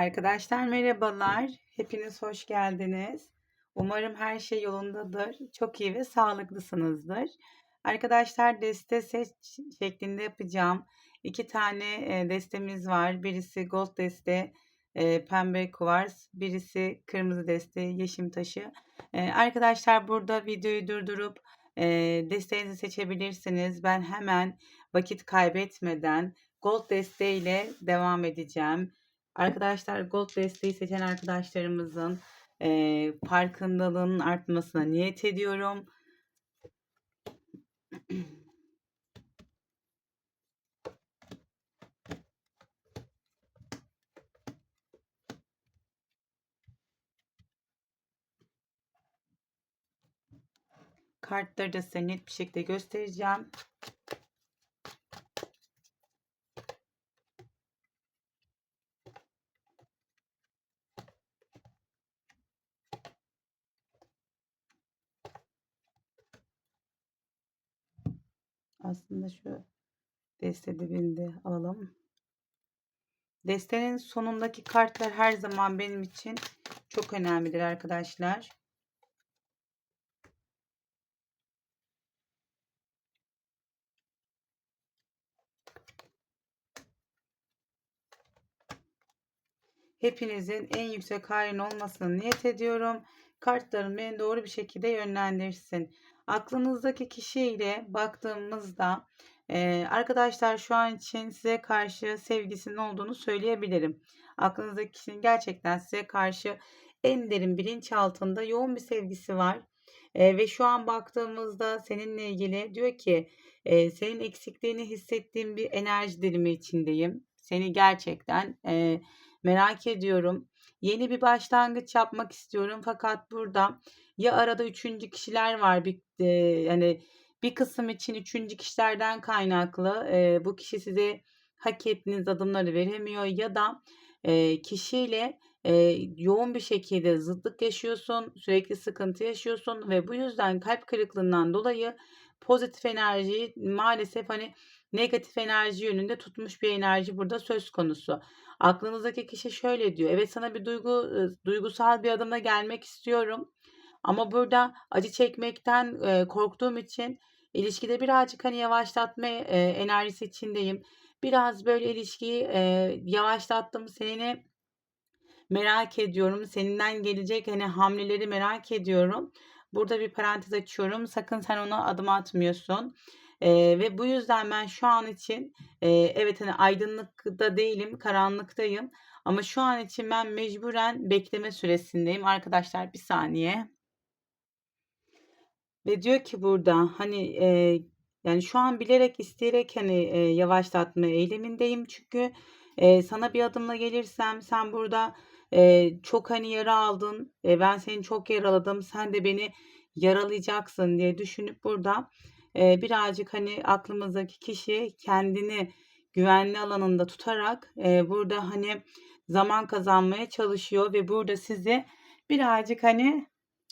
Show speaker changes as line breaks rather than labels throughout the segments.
Arkadaşlar merhabalar. Hepiniz hoş geldiniz. Umarım her şey yolundadır. Çok iyi ve sağlıklısınızdır. Arkadaşlar deste seç şeklinde yapacağım. İki tane e, destemiz var. Birisi gold deste, e, pembe kuvars. Birisi kırmızı deste, yeşim taşı. E, arkadaşlar burada videoyu durdurup desteğinizi seçebilirsiniz. Ben hemen vakit kaybetmeden gold desteğiyle devam edeceğim. Arkadaşlar Gold desteği seçen arkadaşlarımızın e, farkındalığının artmasına niyet ediyorum. Kartları da size net bir şekilde göstereceğim. Aslında şu deste dibinde alalım. Destenin sonundaki kartlar her zaman benim için çok önemlidir arkadaşlar. Hepinizin en yüksek hayrın olmasını niyet ediyorum. Kartlarım beni doğru bir şekilde yönlendirsin. Aklınızdaki kişiyle baktığımızda e, arkadaşlar şu an için size karşı sevgisinin olduğunu söyleyebilirim. Aklınızdaki kişinin gerçekten size karşı en derin bilinç altında yoğun bir sevgisi var. E, ve şu an baktığımızda seninle ilgili diyor ki e, senin eksikliğini hissettiğim bir enerji dilimi içindeyim. Seni gerçekten e, merak ediyorum. Yeni bir başlangıç yapmak istiyorum fakat burada ya arada üçüncü kişiler var bir yani bir kısım için üçüncü kişilerden kaynaklı e, bu kişi size hak ettiğiniz adımları veremiyor ya da e, kişiyle e, yoğun bir şekilde zıtlık yaşıyorsun, sürekli sıkıntı yaşıyorsun ve bu yüzden kalp kırıklığından dolayı pozitif enerjiyi maalesef hani negatif enerji yönünde tutmuş bir enerji burada söz konusu. Aklınızdaki kişi şöyle diyor. Evet sana bir duygu duygusal bir adımla gelmek istiyorum. Ama burada acı çekmekten e, korktuğum için ilişkide birazcık hani yavaşlatma e, enerjisi içindeyim. Biraz böyle ilişkiyi e, yavaşlattım. Seni merak ediyorum. Seninden gelecek hani hamleleri merak ediyorum. Burada bir parantez açıyorum. Sakın sen ona adım atmıyorsun. Eee, ve bu yüzden ben şu an için, eee, evet, hani, aydınlıkta değilim, karanlıktayım ama şu an için ben mecburen bekleme süresindeyim. Arkadaşlar bir saniye. Ve diyor ki burada, hani, eee, yani, şu an bilerek, isteyerek, hani, eee, yavaşlatma eylemindeyim. Çünkü, eee, sana bir adımla gelirsem sen burada, eee, çok, hani, yara aldın, eee, ben seni çok yaraladım, sen de beni yaralayacaksın diye düşünüp burada Eee, birazcık, hani, aklımızdaki kişi kendini güvenli alanında tutarak, eee, burada, hani, zaman kazanmaya çalışıyor. Ve burada sizi birazcık, hani,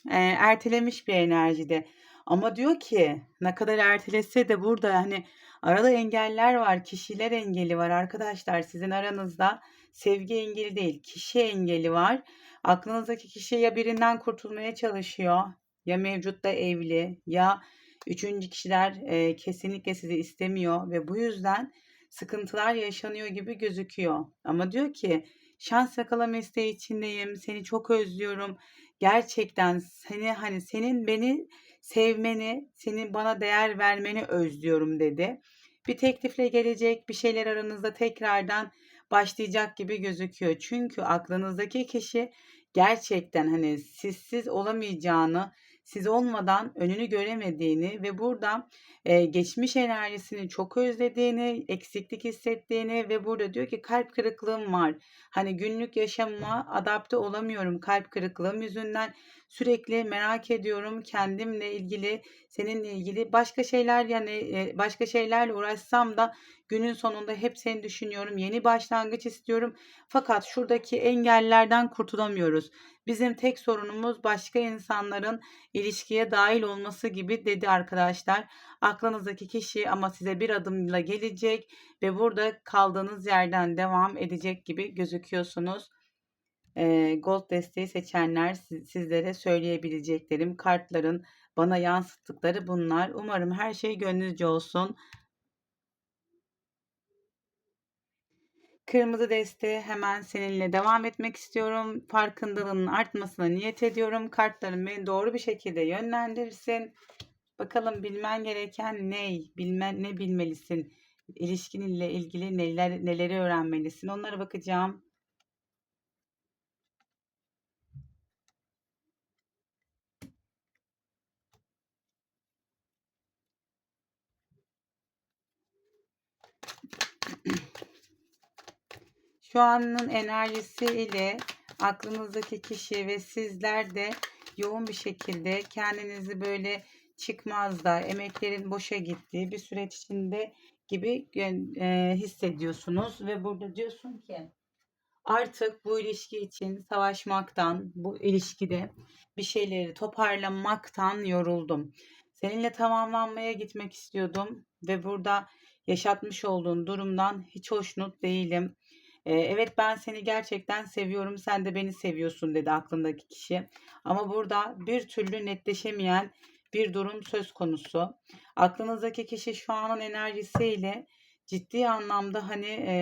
eee, ertelemiş bir enerjide. Ama diyor ki ne kadar ertelese de burada, hani, arada engeller var, kişiler engeli var arkadaşlar. Sizin aranızda sevgi engeli değil, kişi engeli var. Aklınızdaki kişi ya birinden kurtulmaya çalışıyor, ya mevcutta evli, ya Üçüncü kişiler e, kesinlikle sizi istemiyor ve bu yüzden sıkıntılar yaşanıyor gibi gözüküyor. Ama diyor ki şans yakalama isteği içindeyim. Seni çok özlüyorum. Gerçekten seni hani senin beni sevmeni, senin bana değer vermeni özlüyorum dedi. Bir teklifle gelecek, bir şeyler aranızda tekrardan başlayacak gibi gözüküyor. Çünkü aklınızdaki kişi gerçekten hani sizsiz olamayacağını, siz olmadan önünü göremediğini ve burada e, geçmiş enerjisini çok özlediğini, eksiklik hissettiğini ve burada diyor ki kalp kırıklığım var. Hani günlük yaşamıma adapte olamıyorum kalp kırıklığım yüzünden. Sürekli merak ediyorum kendimle ilgili, seninle ilgili başka şeyler yani başka şeylerle uğraşsam da günün sonunda hep seni düşünüyorum. Yeni başlangıç istiyorum. Fakat şuradaki engellerden kurtulamıyoruz. Bizim tek sorunumuz başka insanların ilişkiye dahil olması gibi dedi arkadaşlar. Aklınızdaki kişi ama size bir adımla gelecek ve burada kaldığınız yerden devam edecek gibi gözüküyorsunuz. Eee, gold desteği seçenler si sizlere söyleyebileceklerim, kartların bana yansıttıkları bunlar. Umarım her şey gönlünüzce olsun. Kırmızı desteğe hemen seninle devam etmek istiyorum. Farkındalığının artmasına niyet ediyorum. Kartların beni doğru bir şekilde yönlendirsin. Bakalım bilmen gereken ne? Bilmen ne bilmelisin? İlişkinle ilgili neler neleri öğrenmelisin? Onlara bakacağım. Şu anın enerjisiyle aklınızdaki kişi ve sizler de yoğun bir şekilde kendinizi böyle çıkmazda, emeklerin boşa gittiği bir süreç içinde gibi e, hissediyorsunuz ve burada diyorsun ki artık bu ilişki için savaşmaktan, bu ilişkide bir şeyleri toparlamaktan yoruldum. Seninle tamamlanmaya gitmek istiyordum ve burada yaşatmış olduğun durumdan hiç hoşnut değilim. Evet ben seni gerçekten seviyorum, sen de beni seviyorsun dedi aklındaki kişi. Ama burada bir türlü netleşemeyen bir durum söz konusu. Aklınızdaki kişi şu anın enerjisiyle ciddi anlamda hani e,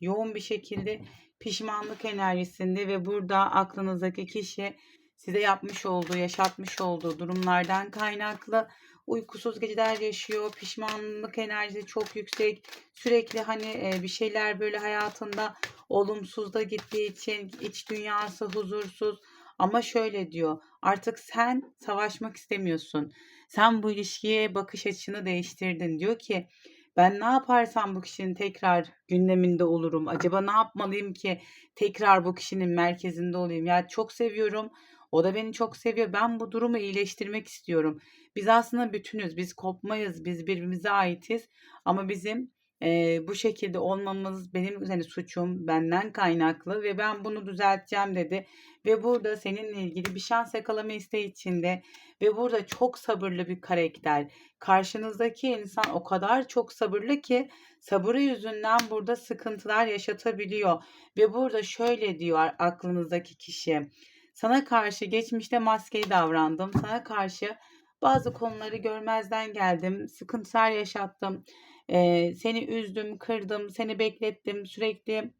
yoğun bir şekilde pişmanlık enerjisinde ve burada aklınızdaki kişi size yapmış olduğu, yaşatmış olduğu durumlardan kaynaklı uykusuz geceler yaşıyor. Pişmanlık enerjisi çok yüksek. Sürekli hani e, bir şeyler böyle hayatında olumsuz da gittiği için iç dünyası huzursuz. Ama şöyle diyor artık sen savaşmak istemiyorsun. Sen bu ilişkiye bakış açını değiştirdin. Diyor ki ben ne yaparsam bu kişinin tekrar gündeminde olurum. Acaba ne yapmalıyım ki tekrar bu kişinin merkezinde olayım? Ya çok seviyorum. O da beni çok seviyor. Ben bu durumu iyileştirmek istiyorum. Biz aslında bütünüz. Biz kopmayız. Biz birbirimize aitiz. Ama bizim e, bu şekilde olmamız benim hani suçum benden kaynaklı ve ben bunu düzelteceğim dedi. Ve burada seninle ilgili bir şans yakalama isteği içinde ve burada çok sabırlı bir karakter. Karşınızdaki insan o kadar çok sabırlı ki sabırı yüzünden burada sıkıntılar yaşatabiliyor. Ve burada şöyle diyor aklınızdaki kişi. Sana karşı geçmişte maskeli davrandım. Sana karşı bazı konuları görmezden geldim. Sıkıntılar yaşattım. Ee, seni üzdüm, kırdım, seni beklettim. Sürekli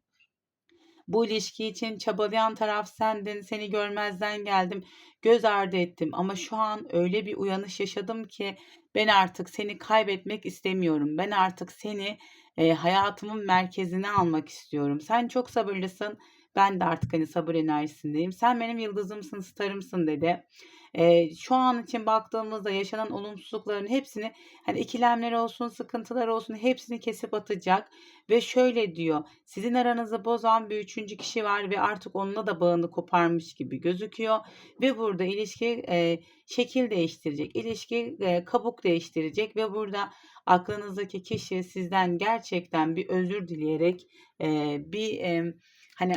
bu ilişki için çabalayan taraf sendin. Seni görmezden geldim. Göz ardı ettim ama şu an öyle bir uyanış yaşadım ki ben artık seni kaybetmek istemiyorum. Ben artık seni e, hayatımın merkezine almak istiyorum. Sen çok sabırlısın. Ben de artık hani sabır enerjisindeyim. Sen benim yıldızımsın, starımsın dedi. Ee, şu an için baktığımızda yaşanan olumsuzlukların hepsini hani ikilemler olsun, sıkıntılar olsun hepsini kesip atacak ve şöyle diyor. Sizin aranızı bozan bir üçüncü kişi var ve artık onunla da bağını koparmış gibi gözüküyor ve burada ilişki e, şekil değiştirecek, ilişki e, kabuk değiştirecek ve burada aklınızdaki kişi sizden gerçekten bir özür dileyerek e, bir e, hani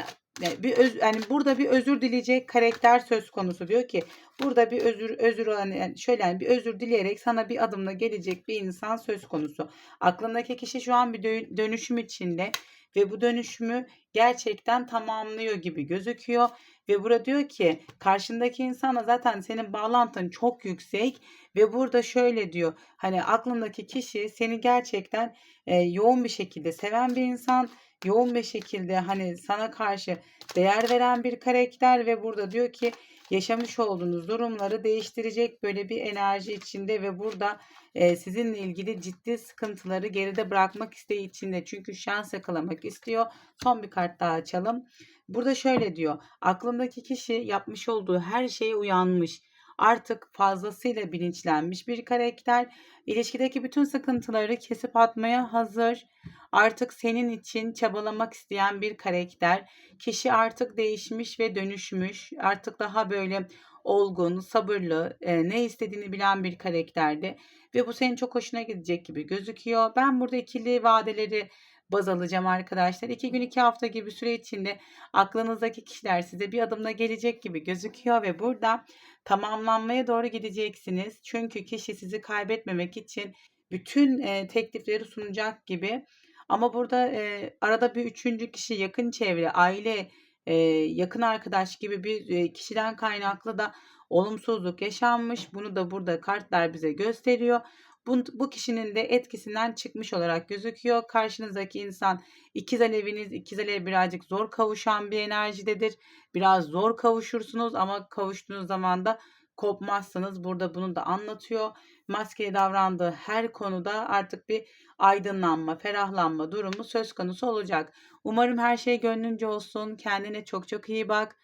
bir öz, yani burada bir özür dileyecek karakter söz konusu diyor ki burada bir özür özür yani şöyle yani bir özür dileyerek sana bir adımla gelecek bir insan söz konusu. Aklındaki kişi şu an bir dönüşüm içinde ve bu dönüşümü gerçekten tamamlıyor gibi gözüküyor ve burada diyor ki karşındaki insana zaten senin bağlantın çok yüksek ve burada şöyle diyor hani aklındaki kişi seni gerçekten e, yoğun bir şekilde seven bir insan yoğun bir şekilde hani sana karşı değer veren bir karakter ve burada diyor ki yaşamış olduğunuz durumları değiştirecek böyle bir enerji içinde ve burada e, sizinle ilgili ciddi sıkıntıları geride bırakmak isteği içinde. Çünkü şans yakalamak istiyor. Son bir kart daha açalım. Burada şöyle diyor. Aklındaki kişi yapmış olduğu her şeye uyanmış artık fazlasıyla bilinçlenmiş bir karakter. İlişkideki bütün sıkıntıları kesip atmaya hazır. Artık senin için çabalamak isteyen bir karakter. Kişi artık değişmiş ve dönüşmüş. Artık daha böyle olgun, sabırlı, e, ne istediğini bilen bir karakterdi. Ve bu senin çok hoşuna gidecek gibi gözüküyor. Ben burada ikili vadeleri baz alacağım arkadaşlar. İki gün iki hafta gibi süre içinde aklınızdaki kişiler size bir adımla gelecek gibi gözüküyor ve burada tamamlanmaya doğru gideceksiniz. Çünkü kişi sizi kaybetmemek için bütün e, teklifleri sunacak gibi. Ama burada e, arada bir üçüncü kişi yakın çevre, aile eee, yakın arkadaş gibi bir, eee, kişiden kaynaklı da olumsuzluk yaşanmış. Bunu da burada kartlar bize gösteriyor. Bun bu kişinin de etkisinden çıkmış olarak gözüküyor. Karşınızdaki insan ikiz aleviniz, ikiz alev birazcık zor kavuşan bir enerjidedir. Biraz zor kavuşursunuz ama kavuştuğunuz zaman da kopmazsınız. Burada bunu da anlatıyor. Maskeli davrandığı her konuda artık bir aydınlanma, ferahlanma durumu söz konusu olacak. Umarım her şey gönlünce olsun. Kendine çok çok iyi bak.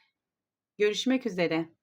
Görüşmek üzere.